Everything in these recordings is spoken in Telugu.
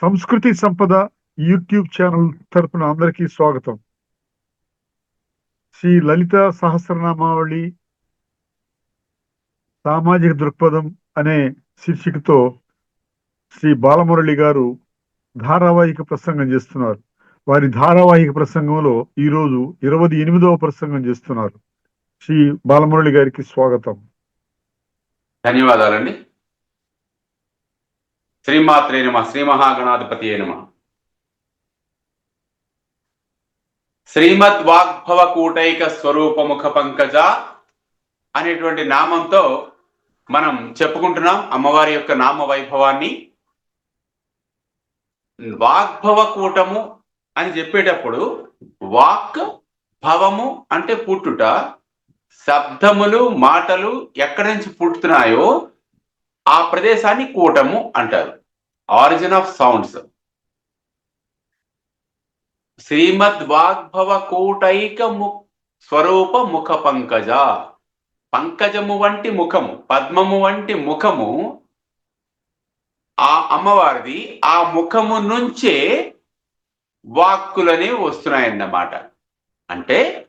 సంస్కృతి సంపద యూట్యూబ్ ఛానల్ తరపున అందరికీ స్వాగతం. శ్రీ లలిత సహస్రనామావళి సామాజిక దృక్పథం అనే శీర్షికతో శ్రీ బాలమురళి గారు ధారావాహిక ప్రసంగం చేస్తున్నారు. వారి ధారావాహిక ప్రసంగంలో ఈరోజు ఇరవై ఎనిమిదవ ప్రసంగం చేస్తున్నారు. శ్రీ బాలమురళి గారికి స్వాగతం. ధన్యవాదాలండి. శ్రీమాత్రే నమ శ్రీ మహాగణాధిపతి నమ. శ్రీమద్ వాగ్భవ కూటైక స్వరూప ముఖ పంకజ అనేటువంటి నామంతో మనం చెప్పుకుంటున్నాం అమ్మవారి యొక్క నామ వైభవాన్ని వాగ్భవ కూటము అని చెప్పేటప్పుడు వాక్ భవము అంటే పుట్టుట శబ్దములు మాటలు ఎక్కడి నుంచి పుట్టుతున్నాయో ఆ ప్రదేశాన్ని కూటము అంటారు. ఆరిజిన్ ఆఫ్ సౌండ్స్ శ్రీమద్ వాగ్భవ కూటైక స్వరూప ముఖ పంకజ. పంకజము వంటి ముఖము పద్మము వంటి ముఖము ఆ అమ్మవారిది. ఆ ముఖము నుంచే వాక్కులనే వస్తున్నాయన్నమాట. అంటే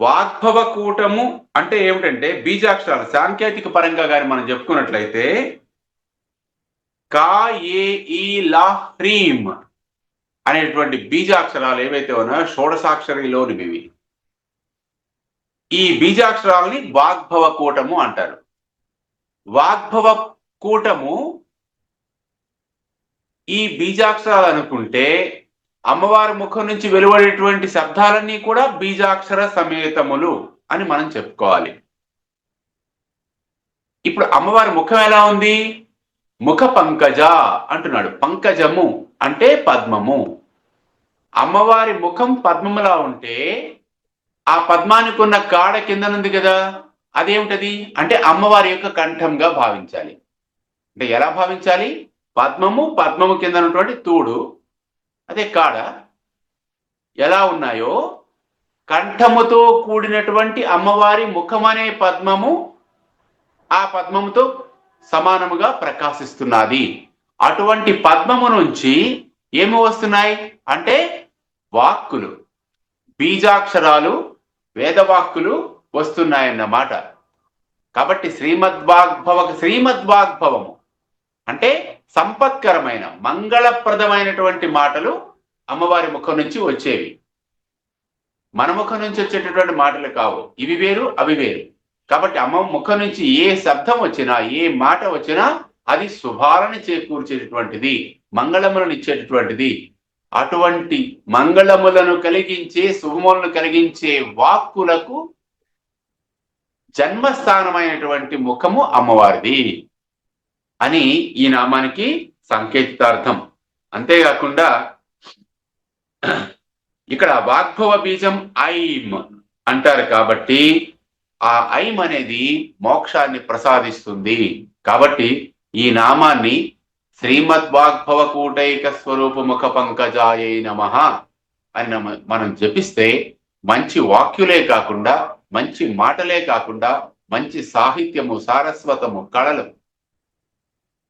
వాగ్భవ కూటము అంటే ఏమిటంటే బీజాక్షరాలు. సాంకేతిక పరంగా కానీ మనం చెప్పుకున్నట్లయితే కా ఏ ఈ లా హ్రీం అనేటువంటి బీజాక్షరాలు ఏవైతే ఉన్నాయో షోడసాక్షరిలోనివి ఈ బీజాక్షరాలని వాగ్భవ కూటము అంటారు. వాగ్భవ కూటము ఈ బీజాక్షరాలు అనుకుంటే అమ్మవారి ముఖం నుంచి వెలువడేటువంటి శబ్దాలన్నీ కూడా బీజాక్షర సమేతములు అని మనం చెప్పుకోవాలి. ఇప్పుడు అమ్మవారి ముఖం ఎలా ఉంది? ముఖ పంకజ అంటున్నాడు. పంకజము అంటే పద్మము. అమ్మవారి ముఖం పద్మములా ఉంటే ఆ పద్మానికి ఉన్న కాడ కిందనుంది కదా. అదేమిటది? అంటే అమ్మవారి యొక్క కంఠంగా భావించాలి. అంటే ఎలా భావించాలి? పద్మము పద్మము కింద ఉన్నటువంటి తూడు అదే కాడ ఎలా ఉన్నాయో కంఠముతో కూడినటువంటి అమ్మవారి ముఖమనే పద్మము ఆ పద్మముతో సమానముగా ప్రకాశిస్తున్నది. అటువంటి పద్మము నుంచి ఏమి వస్తున్నాయి? అంటే వాక్కులు. బీజాక్షరాలు వేదవాక్కులు వస్తున్నాయన్నమాట. కాబట్టి శ్రీమద్వాగ్భవ శ్రీమద్వాగ్భవము అంటే సంపత్కరమైన మంగళప్రదమైనటువంటి మాటలు అమ్మవారి ముఖం నుంచి వచ్చేవి. మన ముఖం నుంచి వచ్చేటటువంటి మాటలు కావు. ఇవి వేరు అవి వేరు. కాబట్టి అమ్మ ముఖం నుంచి ఏ శబ్దం వచ్చినా ఏ మాట వచ్చినా అది శుభాలను చేకూర్చేటటువంటిది మంగళములను ఇచ్చేటటువంటిది. అటువంటి మంగళములను కలిగించే శుభములను కలిగించే వాక్కులకు జన్మస్థానమైనటువంటి ముఖము అమ్మవారిది. అని ఈ నామానికి సంకేతార్థం. అంతేకాకుండా ఇక్కడ వాగ్భవ బీజం ఐమ్ అంటారు కాబట్టి ఆ ఐం అనేది మోక్షాన్ని ప్రసాదిస్తుంది. కాబట్టి ఈ నామాన్ని శ్రీమద్ వాగ్భవ కూటైక స్వరూప ముఖ పంకజాయ నమ అని మనం జపిస్తే మంచి వాక్యులే కాకుండా మంచి మాటలే కాకుండా మంచి సాహిత్యము సారస్వతము కళలు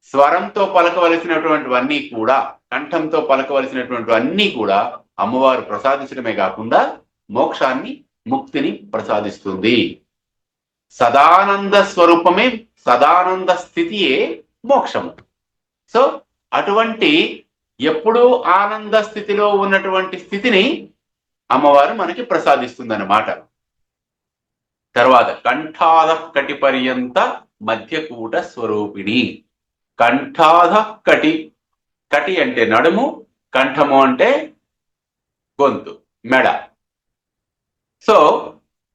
స్వరంతో పలకవలసినటువంటివన్నీ కూడా కంఠంతో పలకవలసినటువంటి అన్నీ కూడా అమ్మవారు ప్రసాదించడమే కాకుండా మోక్షాన్ని ముక్తిని ప్రసాదిస్తుంది. సదానంద స్వరూపమే సదానంద స్థితియే మోక్షము. సో అటువంటి ఎప్పుడూ ఆనంద స్థితిలో ఉన్నటువంటి స్థితిని అమ్మవారు మనకి ప్రసాదిస్తుంది అన్నమాట తర్వాత కంఠాల కటి పర్యంత మధ్యకూట స్వరూపిణి. కంఠాధ కటి. కటి అంటే నడుము కంఠము అంటే గొంతు మెడ. సో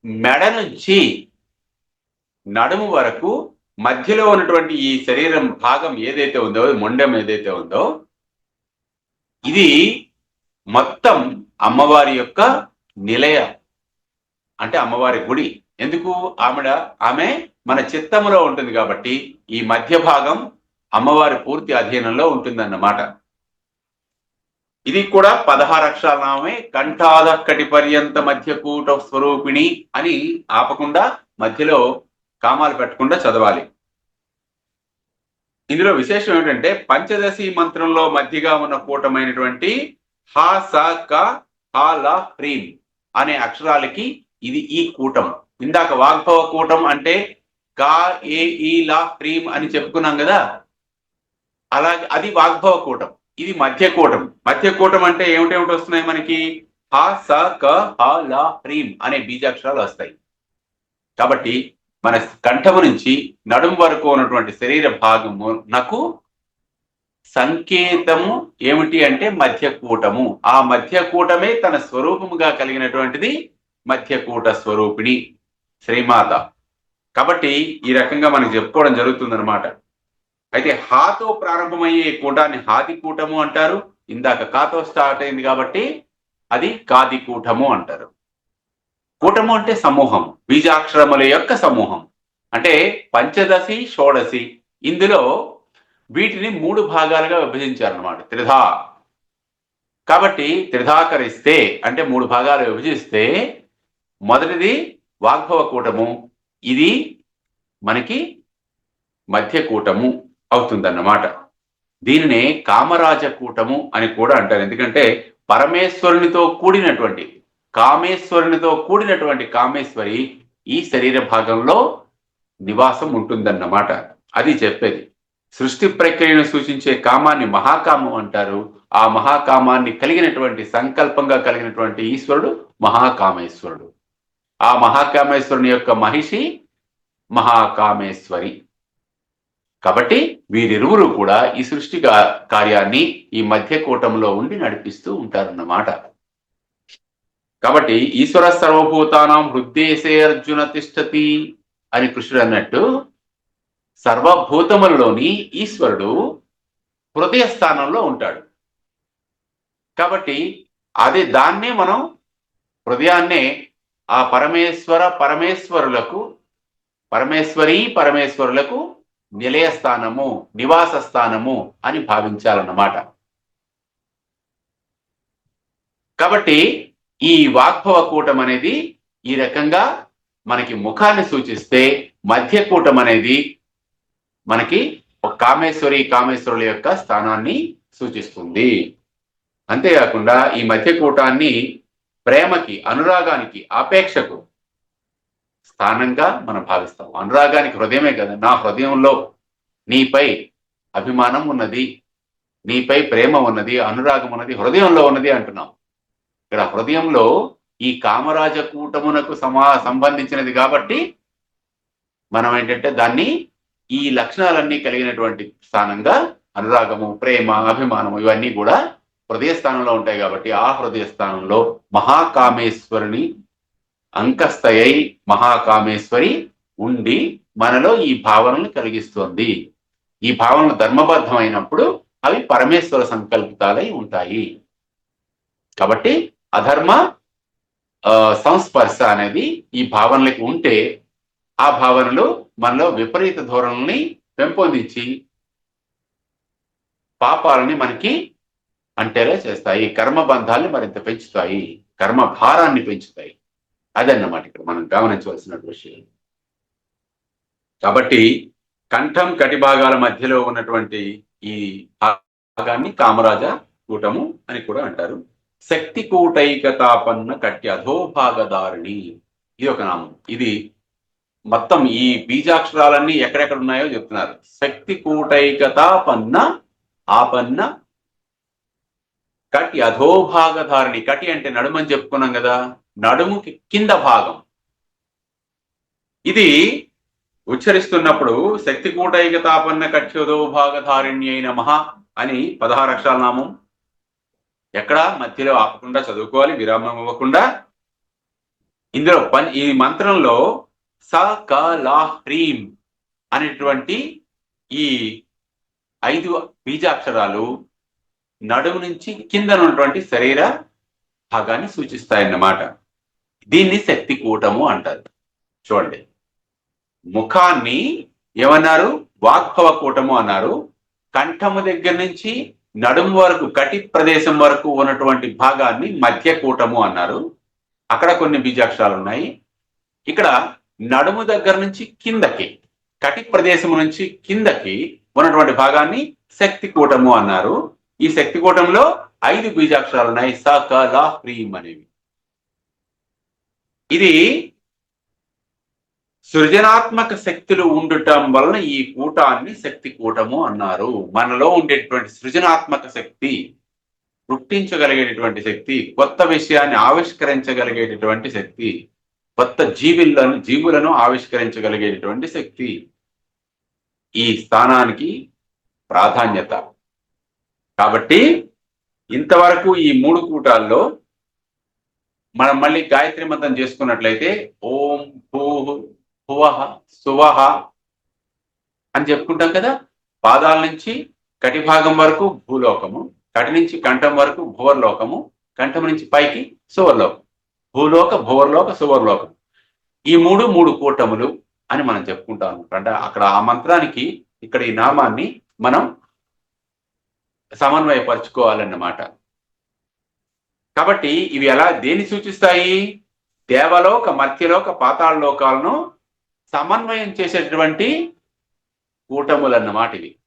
మెడ నుంచి నడుము వరకు మధ్యలో ఉన్నటువంటి ఈ శరీరం భాగం ఏదైతే ఉందో మొండెం ఏదైతే ఉందో ఇది మొత్తం అమ్మవారి యొక్క నిలయ అంటే అమ్మవారి గుడి. ఎందుకు? ఆమెడ ఆమె మన చిత్తములో ఉంటుంది కాబట్టి ఈ మధ్య భాగం అమ్మవారి పూర్తి అధీనంలో ఉంటుందన్నమాట. ఇది కూడా పదహారు అక్షరాల నామే కంఠాదక్కటి కటి పర్యంత మధ్య కూట స్వరూపిణి అని ఆపకుండా మధ్యలో కామాలు పెట్టకుండా చదవాలి. ఇందులో విశేషం ఏమిటంటే పంచదశి మంత్రంలో మధ్యగా ఉన్న కూటమైనటువంటి హా స క హా ల హ్రీం అనే అక్షరాలకి ఇది ఈ కూటం. ఇందాక వాగ్భవ కూటం అంటే కా ఏ ఈ లా హ్రీం అని చెప్పుకున్నాం కదా? అలాగే అది వాగ్భవ కూటం. ఇది మధ్య కూటం. మధ్య కూటం అంటే ఏమిటేమిటి వస్తున్నాయి మనకి? హ స క హ ల హ్రీం అనే బీజాక్షరాలు వస్తాయి. కాబట్టి మన కంఠము నుంచి నడుము వరకు ఉన్నటువంటి శరీర భాగము నాకు సంకేతము ఏమిటి అంటే మధ్యకూటము ఆ మధ్య కూటమే తన స్వరూపముగా కలిగినటువంటిది మధ్యకూట స్వరూపిణి శ్రీమాత. కాబట్టి ఈ రకంగా మనకు చెప్పుకోవడం జరుగుతుందన్నమాట. అయితే హాతో ప్రారంభమయ్యే కూటాన్ని హాది కూటము అంటారు. ఇందాక కాతో స్టార్ట్ అయింది కాబట్టి అది కాది కూటము అంటారు. కూటము అంటే సమూహం బీజాక్షరముల యొక్క సమూహం. అంటే పంచదశి షోడశి. ఇందులో వీటిని మూడు భాగాలుగా విభజించారనమాట త్రిధా. కాబట్టి త్రిధాకరిస్తే అంటే మూడు భాగాలు విభజిస్తే మొదటిది వాగ్భవ కూటము. ఇది మనకి మధ్య కూటము. అవుతుందన్నమాట. దీనినే కామరాజ కూటము అని కూడా అంటారు. ఎందుకంటే పరమేశ్వరునితో కూడినటువంటి కామేశ్వరునితో కూడినటువంటి కామేశ్వరి ఈ శరీర భాగంలో నివాసం ఉంటుందన్నమాట. అది చెప్పేది. సృష్టి ప్రక్రియను సూచించే కామాన్ని మహాకామం అంటారు. ఆ మహాకామాన్ని కలిగినటువంటి సంకల్పంగా కలిగినటువంటి ఈశ్వరుడు మహాకామేశ్వరుడు. ఆ మహాకామేశ్వరుని యొక్క మహిషి మహాకామేశ్వరి. కాబట్టి వీరిరువురు కూడా ఈ సృష్టి కార్యాన్ని ఈ మధ్య కూటంలో ఉండి నడిపిస్తూ ఉంటారన్నమాట. కాబట్టి ఈశ్వర సర్వభూతానం హృద్దేశే అర్జున తిష్టతి అని కృష్ణుడు అన్నట్టు సర్వభూతములలోని ఈశ్వరుడు హృదయ స్థానంలో ఉంటాడు. కాబట్టి అది దాన్నే మనం హృదయాన్నే ఆ పరమేశ్వర పరమేశ్వరులకు పరమేశ్వరి పరమేశ్వరులకు నిలయ స్థానము నివాస స్థానము అని భావించాలన్నమాట. కాబట్టి ఈ వాగ్భవ కూటం అనేది ఈ రకంగా మనకి ముఖాన్ని సూచిస్తే మధ్య కూటం అనేది మనకి ఒక కామేశ్వరి కామేశ్వరుల యొక్క స్థానాన్ని సూచిస్తుంది. అంతేకాకుండా ఈ మధ్య కూటాన్ని ప్రేమకి అనురాగానికి ఆపేక్షకు స్థానంగా మనం భావిస్తాం అనురాగానికి హృదయమే కదా. నా హృదయంలో నీపై అభిమానం ఉన్నది నీపై ప్రేమ ఉన్నది అనురాగం ఉన్నది హృదయంలో ఉన్నది అంటున్నాం. ఇక్కడ హృదయంలో ఈ కామరాజ కూటమునకు సమా సంబంధించినది కాబట్టి మనం ఏంటంటే దాన్ని ఈ లక్షణాలన్నీ కలిగినటువంటి స్థానంగా అనురాగము ప్రేమ అభిమానము ఇవన్నీ కూడా హృదయ స్థానంలో ఉంటాయి కాబట్టి ఆ హృదయ స్థానంలో మహాకామేశ్వరుని అంకస్తయై మహాకామేశ్వరి ఉండి మనలో ఈ భావనలు కలిగిస్తుంది. ఈ భావనలు ధర్మబద్ధమైనప్పుడు అవి పరమేశ్వర సంకల్పితాలై ఉంటాయి. కాబట్టి అధర్మ సంస్పర్శ అనేది ఈ భావనలకు ఉంటే ఆ భావనలు మనలో విపరీత ధోరణుల్ని పెంపొందించి పాపాలని మనకి అంటేలా చేస్తాయి. కర్మ బంధాల్ని మరింత పెంచుతాయి. కర్మ భారాన్ని పెంచుతాయి. అదన్నమాట ఇక్కడ మనం గమనించవలసిన విషయం. కాబట్టి కంఠం కటి భాగాల మధ్యలో ఉన్నటువంటి ఈ భాగాన్ని కామరాజ కూటము అని కూడా అంటారు. శక్తి కూటైకతాపన్న కట్టి అధోభాగదారిణి ఇది ఒక నామం. ఇది మొత్తం ఈ బీజాక్షరాలన్నీ ఎక్కడెక్కడ ఉన్నాయో చెప్తున్నారు. శక్తి కూటైకతాపన్న ఆపన్న కటి అధోభాగధారిణి. కటి అంటే నడుమని చెప్పుకున్నాం కదా. నడుముకి కింద భాగం. ఇది ఉచ్చరిస్తున్నప్పుడు శక్తి కూటైకతాపన్న కట్యోధోభాగధారిణ్య అయిన మహా అని పదహారు అక్షరాల నామం. ఎక్కడ? మధ్యలో ఆపకుండా చదువుకోవాలి విరామం ఇవ్వకుండా. ఇందులో పని ఈ మంత్రంలో స క లా హ్రీం అనేటువంటి ఈ ఐదు బీజాక్షరాలు నడుము నుంచి కింద ఉన్నటువంటి శరీర భాగాన్ని సూచిస్తాయన్నమాట. దీన్ని శక్తి కూటము అంటారు. చూడండి. ముఖాన్ని ఏమన్నారు? వాగ్భవ కూటము అన్నారు. కంఠము దగ్గర నుంచి నడుము వరకు కటి ప్రదేశం వరకు ఉన్నటువంటి భాగాన్ని మధ్య కూటము అన్నారు. అక్కడ కొన్ని బీజాక్షరాలు ఉన్నాయి. ఇక్కడ నడుము దగ్గర నుంచి కిందకి కటి ప్రదేశం నుంచి కిందకి ఉన్నటువంటి భాగాన్ని శక్తి కూటము అన్నారు. ఈ శక్తి కూటంలో ఐదు బీజాక్షరాలు ఉన్నాయి. సకల హ్రీం అనేవి ఇది సృజనాత్మక శక్తులు ఉండటం వలన ఈ కూటాన్ని శక్తి కూటము అన్నారు. మనలో ఉండేటువంటి సృజనాత్మక శక్తి గుర్తించగలిగేటటువంటి శక్తి కొత్త విషయాన్ని ఆవిష్కరించగలిగేటటువంటి శక్తి కొత్త జీవులను జీవులను ఆవిష్కరించగలిగేటటువంటి శక్తి ఈ స్థానానికి ప్రాధాన్యత. కాబట్టి ఇంతవరకు ఈ మూడు కూటాల్లో మనం మళ్ళీ గాయత్రి మంత్రం చేసుకున్నట్లయితే ఓం భూ భువహ సువహ అని చెప్పుకుంటాం కదా? పాదాల నుంచి కటి భాగం వరకు భూలోకము కటి నుంచి కంఠం వరకు భువర్లోకము కంఠం నుంచి పైకి సువర్లోకం. భూలోక భువర్లోక సువర్లోకం. ఈ మూడు మూడు కూటములు అని మనం చెప్పుకుంటాం అనమాట అంటే అక్కడ ఆ మంత్రానికి ఇక్కడ ఈ నామాన్ని మనం సమన్వయపరుచుకోవాలన్నమాట. కాబట్టి ఇవి ఎలా దేన్ని సూచిస్తాయి? దేవలోక మత్యలోక పాతాళ లోకాలను సమన్వయం చేసేటటువంటి కూటములు అన్నమాట ఇవి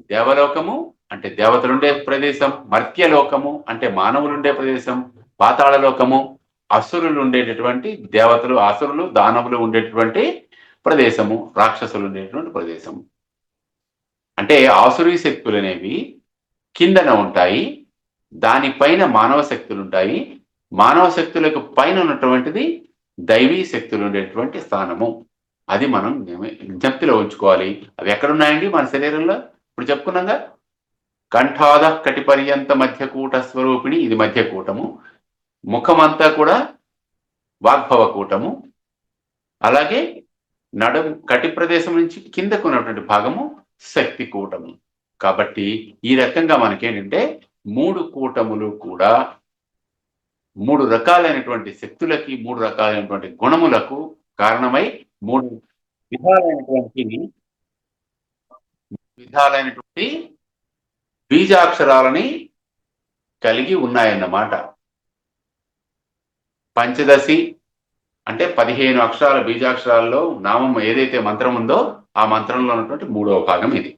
దేవలోకము అంటే దేవతలుండే ప్రదేశం మర్త్యలోకము అంటే మానవులుండే ప్రదేశం పాతాళలోకము అసురులు ఉండేటటువంటి దేవతలు అసురులు దానవులు ఉండేటటువంటి ప్రదేశము రాక్షసులు ఉండేటటువంటి ప్రదేశము. అంటే ఆసురీ శక్తులు అనేవి కిందన ఉంటాయి దానిపైన మానవ శక్తులు ఉంటాయి. మానవ శక్తులకు పైన ఉన్నటువంటిది దైవీ శక్తులు ఉండేటువంటి స్థానము. అది మనం విజ్ఞప్తిలో ఉంచుకోవాలి. అవి ఎక్కడున్నాయండి మన శరీరంలో? ఇప్పుడు చెప్పుకున్నాగా? కంఠాద కటి పర్యంత మధ్యకూట స్వరూపిణి ఇది మధ్యకూటము. ముఖమంతా కూడా వాగ్భవ కూటము. అలాగే నడు కటి ప్రదేశం నుంచి కిందకు ఉన్నటువంటి భాగము శక్తి కూటము. కాబట్టి ఈ రకంగా మనకేంటంటే మూడు కూటములు కూడా మూడు రకాలైనటువంటి శక్తులకి మూడు రకాలైనటువంటి గుణములకు కారణమై మూడు విధాలైనటువంటి విధాలైనటువంటి బీజాక్షరాలని కలిగి ఉన్నాయన్నమాట. పంచదశి అంటే పదిహేను అక్షరాల బీజాక్షరాల్లో నామం ఏదైతే మంత్రం ఉందో ఆ మంత్రంలో ఉన్నటువంటి మూడవ భాగం ఇది.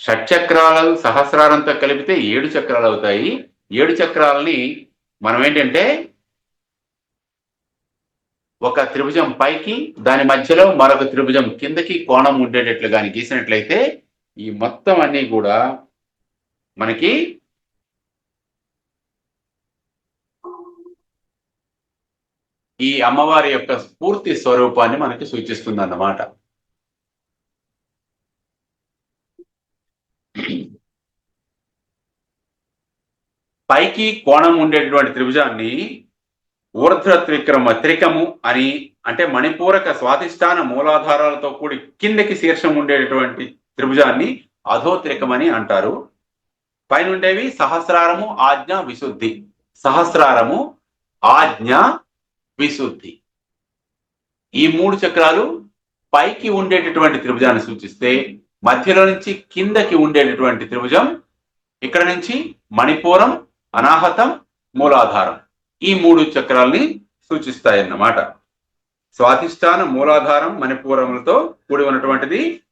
షట్చక్రాలు సహస్రారంతో కలిపితే ఏడు చక్రాలు అవుతాయి. ఏడు చక్రాలని మనం ఏంటంటే ఒక త్రిభుజం పైకి దాని మధ్యలో మరొక త్రిభుజం కిందకి కోణం ఉండేటట్లు కానీ గీసినట్లయితే ఈ మొత్తం అన్ని కూడా మనకి ఈ అమ్మవారి యొక్క పూర్తి స్వరూపాన్ని మనకి సూచిస్తుంది అన్నమాట పైకి కోణం ఉండేటువంటి త్రిభుజాన్ని ఊర్ధ్వ త్రిక్రమ త్రికము అని అంటే మణిపూరక స్వాధిష్టాన మూలాధారాలతో కూడి కిందకి శీర్షం ఉండేటటువంటి త్రిభుజాన్ని అధోత్రికమని అంటారు. పైన ఉండేవి సహస్రారము ఆజ్ఞ విశుద్ధి. సహస్రారము ఆజ్ఞ విశుద్ధి. ఈ మూడు చక్రాలు పైకి ఉండేటటువంటి త్రిభుజాన్ని సూచిస్తే మధ్యలో నుంచి కిందకి ఉండేటటువంటి త్రిభుజం ఇక్కడ నుంచి మణిపూరం అనాహతం మూలాధారం. ఈ మూడు చక్రాల్ని సూచిస్తాయన్నమాట. స్వాధిష్టాన మూలాధారం మణిపూరములతో కూడి ఉన్నటువంటిది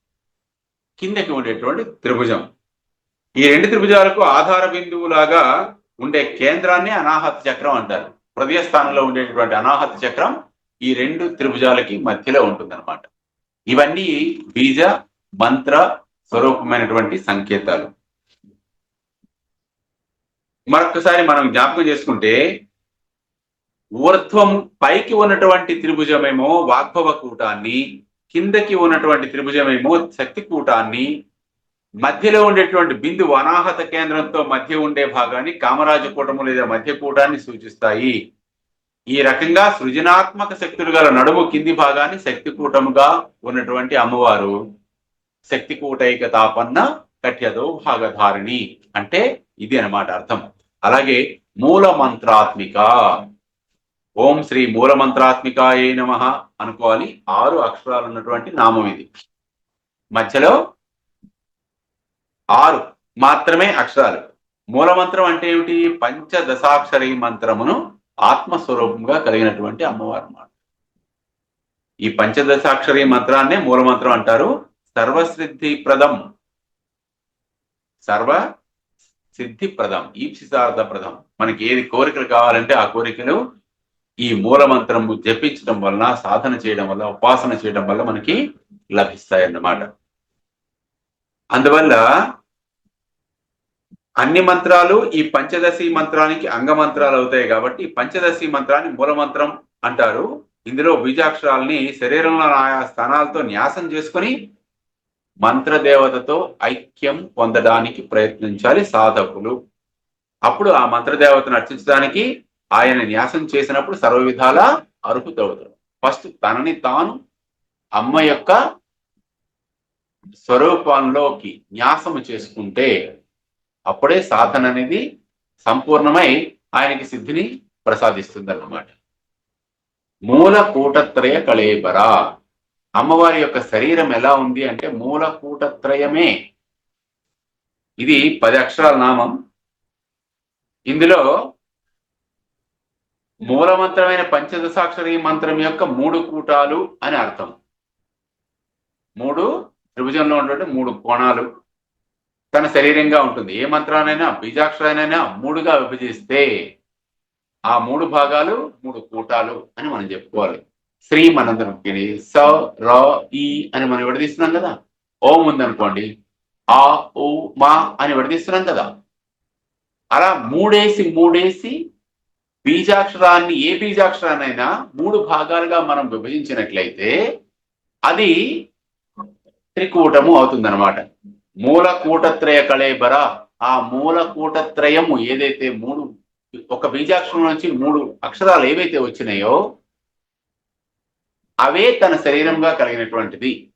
కిందకి ఉండేటువంటి త్రిభుజం. ఈ రెండు త్రిభుజాలకు ఆధార బిందువులాగా ఉండే కేంద్రాన్ని అనాహత చక్రం అంటారు. హృదయ స్థానంలో ఉండేటటువంటి అనాహత చక్రం ఈ రెండు త్రిభుజాలకి మధ్యలో ఉంటుందన్నమాట. ఇవన్నీ బీజ మంత్ర స్వరూపమైనటువంటి సంకేతాలు. మరొకసారి మనం జ్ఞాపకం చేసుకుంటే ఊర్ధ్వం పైకి ఉన్నటువంటి త్రిభుజమేమో వాగ్భవ కూటాన్ని కిందకి ఉన్నటువంటి త్రిభుజమేమో శక్తి కూటాన్ని మధ్యలో ఉండేటువంటి బిందు అనాహత కేంద్రంతో మధ్య ఉండే భాగాన్ని కామరాజు కూటము లేదా మధ్య కూటాన్ని సూచిస్తాయి. ఈ రకంగా సృజనాత్మక శక్తులు గల నడుము కింది భాగాన్ని శక్తి కూటముగా ఉన్నటువంటి అమ్మవారు శక్తి కూటైక తాపన్న కఠ్యదో భాగధారిణి. అంటే ఇది అనమాట అర్థం. అలాగే మూల మంత్రాత్మిక ఓం శ్రీ మూల మంత్రాత్మికాయే నమ అనుకోవాలి. ఆరు అక్షరాలు ఉన్నటువంటి నామం ఇది. మధ్యలో ఆరు మాత్రమే అక్షరాలు. మూల మంత్రం అంటే ఏమిటి? పంచదశాక్షరి మంత్రమును ఆత్మస్వరూపంగా కలిగినటువంటి అమ్మవారు అన్నమాట ఈ పంచదశాక్షరి మంత్రాన్నే మూలమంత్రం అంటారు. సర్వసిద్ధిప్రదం. సర్వ సిద్ధిప్రదం ఈప్సితార్థప్రదం మనకి ఏది కోరికలు కావాలంటే ఆ కోరికలు ఈ మూల మంత్రం జపించడం వలన సాధన చేయడం వల్ల ఉపాసన చేయడం వల్ల మనకి లభిస్తాయి అన్నమాట అందువల్ల అన్ని మంత్రాలు ఈ పంచదశి మంత్రానికి అంగ మంత్రాలు అవుతాయి కాబట్టి పంచదశి మంత్రాన్ని మూల మంత్రం అంటారు. ఇందులో బీజాక్షరాల్ని శరీరంలో ఆయా స్థానాలతో న్యాసం చేసుకొని మంత్రదేవతతో ఐక్యం పొందడానికి ప్రయత్నించాలి సాధకులు. అప్పుడు ఆ మంత్రదేవతను అర్చించడానికి ఆయన న్యాసం చేసినప్పుడు సర్వ విధాల అర్హుతవుతాడు. ఫస్ట్ తనని తాను అమ్మ యొక్క స్వరూపంలోకి న్యాసము చేసుకుంటే అప్పుడే సాధన అనేది సంపూర్ణమై ఆయనకి సిద్ధిని ప్రసాదిస్తుంది అన్నమాట మూల కూటత్రయ కళేబరా. అమ్మవారి యొక్క శరీరం ఎలా ఉంది అంటే మూలకూటత్రయమే. ఇది పది అక్షరాల నామం. ఇందులో మూలమంత్రమైన పంచదశాక్షరీ మంత్రం యొక్క మూడు కూటాలు అని అర్థం. మూడు త్రిభుజంలో ఉన్నటువంటి మూడు కోణాలు. తన శరీరంగా ఉంటుంది. ఏ మంత్రానైనా బీజాక్షరానైనా మూడుగా విభజిస్తే ఆ మూడు భాగాలు మూడు కూటాలు అని మనం చెప్పుకోవాలి. శ్రీ మనందరికి స ర ఈ అని మనం విడదీస్తున్నాం కదా? ఓం ఉందనుకోండి. ఆ ఓ మా అని విడదీస్తున్నాం కదా? అలా మూడేసి మూడేసి బీజాక్షరాన్ని ఏ బీజాక్షరాన్నైనా మూడు భాగాలుగా మనం విభజించినట్లయితే అది త్రికూటము అవుతుందన్నమాట. మూలకూటత్రయ కళేబర ఆ మూల కూటత్రయము ఏదైతే మూడు ఒక బీజాక్షరం నుంచి మూడు అక్షరాలు ఏవైతే వచ్చినాయో అవే తన శరీరంగా కలిగినటువంటిది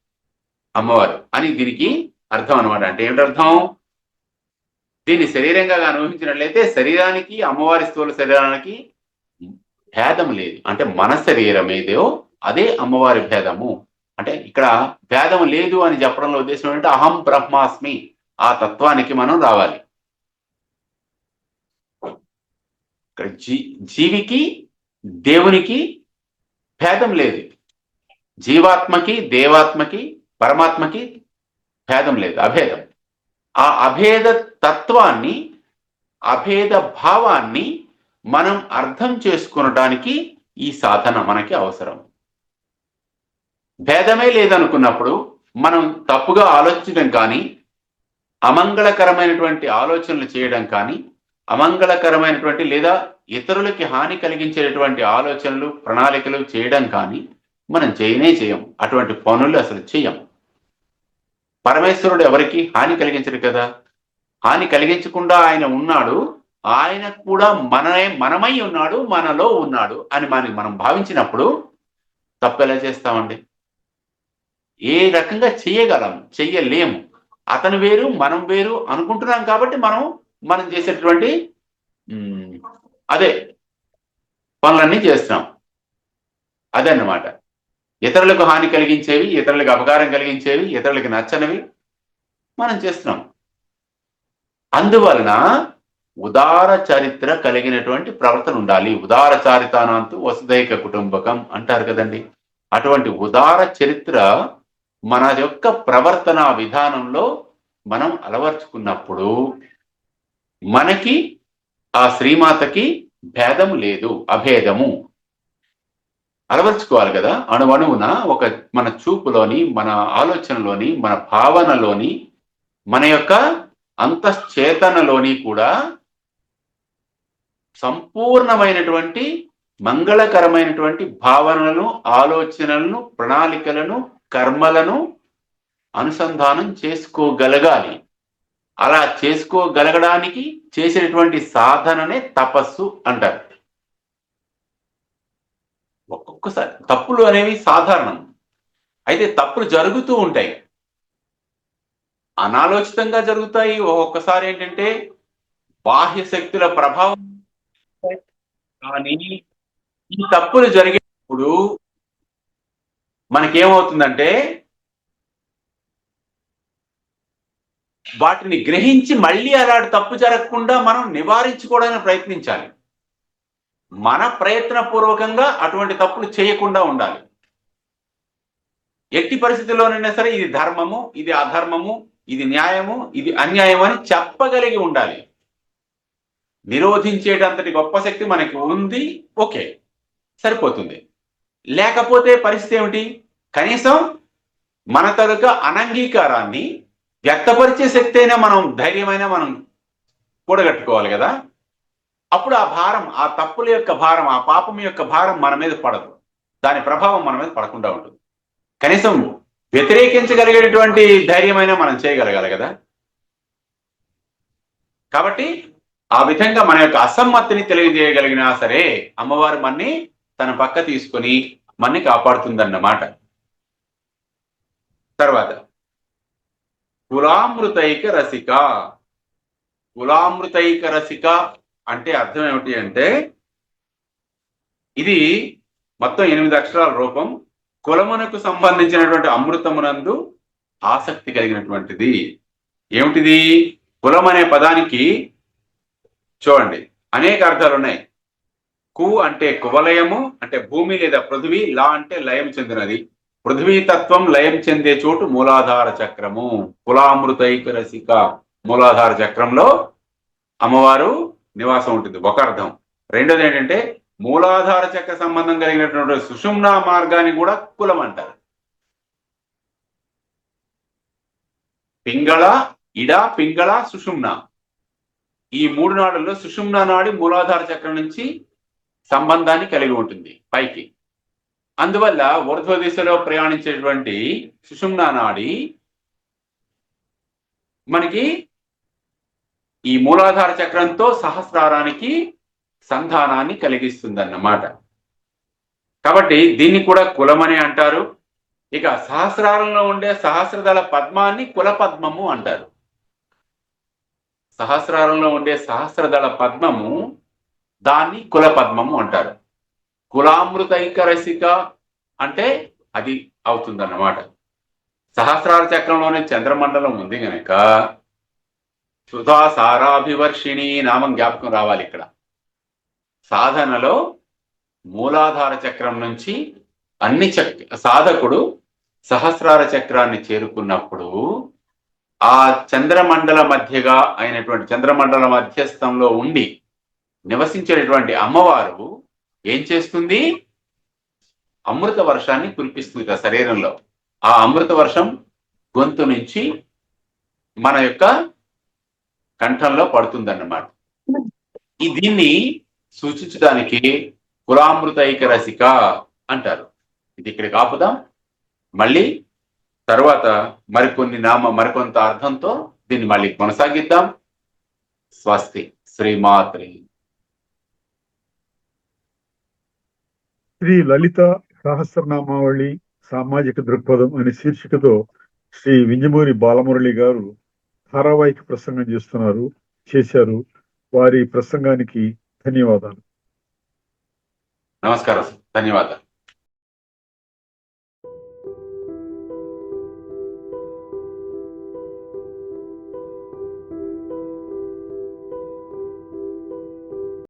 అమ్మవారు అని దీనికి అర్థం అనమాట అంటే ఏమిటి అర్థం దీన్ని శరీరంగా అనుభవించినట్లయితే శరీరానికి అమ్మవారి స్థూల శరీరానికి భేదం లేదు. అంటే మన శరీరం ఏదో అదే అమ్మవారి భేదము. అంటే ఇక్కడ భేదం లేదు అని చెప్పడంలో ఉద్దేశం ఏంటంటే అహం బ్రహ్మాస్మి. ఆ తత్వానికి మనం రావాలి. ఇక్కడ జీ జీవికి దేవునికి భేదం లేదు. జీవాత్మకి దేవాత్మకి పరమాత్మకి భేదం లేదు అభేదం. ఆ అభేద తత్వాన్ని అభేద భావాన్ని మనం అర్థం చేసుకునడానికి ఈ సాధన మనకి అవసరం. భేదమే లేదనుకున్నప్పుడు మనం తప్పుగా ఆలోచించడం కానీ అమంగళకరమైనటువంటి ఆలోచనలు చేయడం కానీ అమంగళకరమైనటువంటి లేదా ఇతరులకి హాని కలిగించేటటువంటి ఆలోచనలు ప్రణాళికలు చేయడం కానీ మనం చేయనే చేయం. అటువంటి పనులు అసలు చేయం పరమేశ్వరుడు ఎవరికి హాని కలిగించడు కదా? హాని కలిగించకుండా ఆయన ఉన్నాడు. ఆయన కూడా మనమే మనమై ఉన్నాడు మనలో ఉన్నాడు అని మనకి మనం భావించినప్పుడు తప్పు ఎలా చేస్తామండి? ఏ రకంగా చేయగలం చెయ్యలేము అతను వేరు మనం వేరు అనుకుంటున్నాం కాబట్టి మనం మనం చేసేటువంటి అదే పనులన్నీ చేస్తున్నాం. అదన్నమాట. ఇతరులకు హాని కలిగించేవి ఇతరులకు అపకారం కలిగించేవి ఇతరులకు నచ్చనివి మనం చేస్తున్నాం. అందువలన ఉదార చరిత్ర కలిగినటువంటి ప్రవర్తన ఉండాలి. ఉదార చారితానాంతు వసుదైక కుటుంబకం అంటారు కదండి. అటువంటి ఉదార చరిత్ర మన యొక్క ప్రవర్తన విధానంలో మనం అలవర్చుకున్నప్పుడు మనకి ఆ శ్రీమాతకి భేదము లేదు అభేదము. అలవర్చుకోవాలి కదా? అణువణువున ఒక మన చూపులోని మన ఆలోచనలోని మన భావనలోని మన యొక్క అంతశ్చేతనలోని కూడా సంపూర్ణమైనటువంటి మంగళకరమైనటువంటి భావనలను ఆలోచనలను ప్రణాళికలను కర్మలను అనుసంధానం చేసుకోగలగాలి. అలా చేసుకోగలగడానికి చేసినటువంటి సాధననే తపస్సు అంటారు. ఒక్కొక్కసారి తప్పులు అనేవి సాధారణం. అయితే తప్పులు జరుగుతూ ఉంటాయి. అనాలోచితంగా జరుగుతాయి. ఒక్కొక్కసారి ఏంటంటే బాహ్య శక్తుల ప్రభావం కానీ ఈ తప్పులు జరిగేటప్పుడు మనకేమవుతుందంటే వాటిని గ్రహించి మళ్ళీ అలాంటి తప్పు జరగకుండా మనం నివారించుకోవడానికి ప్రయత్నించాలి. మన ప్రయత్నపూర్వకంగా అటువంటి తప్పులు చేయకుండా ఉండాలి. ఎట్టి పరిస్థితుల్లోనైనా సరే ఇది ధర్మము ఇది అధర్మము ఇది న్యాయము ఇది అన్యాయం అని చెప్పగలిగి ఉండాలి. నిరోధించేటంతటి గొప్ప శక్తి మనకి ఉంది ఓకే సరిపోతుంది. లేకపోతే పరిస్థితి ఏమిటి? కనీసం మన తరక అనంగీకారాన్ని వ్యక్తపరిచే శక్తి అయినా మనం ధైర్యమైన మనం కూడగట్టుకోవాలి కదా. అప్పుడు ఆ భారం ఆ తప్పుల యొక్క భారం ఆ పాపం యొక్క భారం మన మీద పడదు. దాని ప్రభావం మన మీద పడకుండా ఉంటుంది. కనీసం వ్యతిరేకించగలిగేటువంటి ధైర్యమైనా మనం చేయగలగాలి కదా? కాబట్టి ఆ విధంగా మన యొక్క అసమ్మతిని తెలియజేయగలిగినా సరే అమ్మవారు మన్ని తన పక్క తీసుకొని మన్ని కాపాడుతుందన్నమాట. తర్వాత కులామృతైక రసిక. కులామృతైక రసిక అంటే అర్థం ఏమిటి అంటే ఇది మొత్తం ఎనిమిది అక్షరాల రూపం. కులమునకు సంబంధించినటువంటి అమృతమునందు ఆసక్తి కలిగినటువంటిది. ఏమిటిది? కులం అనే పదానికి చూడండి అనేక అర్థాలు ఉన్నాయి. కు అంటే కువలయము అంటే భూమి లేదా పృథివీ లా అంటే లయం చెందినది. పృథ్వీ తత్వం లయం చెందే చోటు మూలాధార చక్రము. కులామృతైక రసిక మూలాధార చక్రంలో అమ్మవారు నివాసం ఉంటుంది. ఒక అర్థం. రెండోది ఏంటంటే మూలాధార చక్ర సంబంధం కలిగినటువంటి సుషుమ్నా మార్గాన్ని కూడా కులం అంటారు. పింగళ ఇడ పింగళ సుషుమ్న. ఈ మూడు నాడుల్లో సుషుమ్న నాడి మూలాధార చక్రం నుంచి సంబంధాన్ని కలిగి ఉంటుంది పైకి. అందువల్ల ఊర్ధ్వ దిశలో ప్రయాణించేటువంటి సుషుమ్న నాడి మనకి ఈ మూలాధార చక్రంతో సహస్రారానికి సంధానాన్ని కలిగిస్తుందన్నమాట. కాబట్టి దీన్ని కూడా కులమని అంటారు. ఇక సహస్రారంలో ఉండే సహస్రదళ పద్మాన్ని కుల పద్మము అంటారు. సహస్రారంలో ఉండే సహస్రదళ పద్మము దాన్ని కుల పద్మము అంటారు కులామృతైక రసిక అంటే అది అవుతుందన్నమాట. సహస్రార చక్రంలోనే చంద్రమండలం ఉంది కనుక సుధా సారాభివర్షిణి నామం జ్ఞాపకం రావాలి ఇక్కడ. సాధనలో మూలాధార చక్రం నుంచి అన్ని చక్ర సాధకుడు సహస్రార చక్రాన్ని చేరుకున్నప్పుడు ఆ చంద్రమండల మధ్యగా అయినటువంటి చంద్రమండల మధ్యస్థంలో ఉండి నివసించేటటువంటి అమ్మవారు ఏం చేస్తుంది? అమృత వర్షాన్ని కురిపిస్తుంది శరీరంలో. ఆ అమృత వర్షం గొంతు నుంచి మన యొక్క కంఠంలో పడుతుందన్నమాట. ఈ దీన్ని సూచించడానికి కులామృతైక రసిక అంటారు. ఇది ఇక్కడికి ఆపుదాం. మళ్ళీ తర్వాత మరికొన్ని నామ మరికొంత అర్థంతో దీన్ని మళ్ళీ కొనసాగిద్దాం. స్వస్తి శ్రీమాత్రి. శ్రీ లలిత సహస్రనామావళి సామాజిక దృక్పథం అనే శీర్షికతో శ్రీ వింజమూరి బాలమురళి గారు ధారావాహిక ప్రసంగం చేస్తున్నారు చేశారు. వారి ప్రసంగానికి ధన్యవాదాలు. నమస్కారం. ధన్యవాదాలు.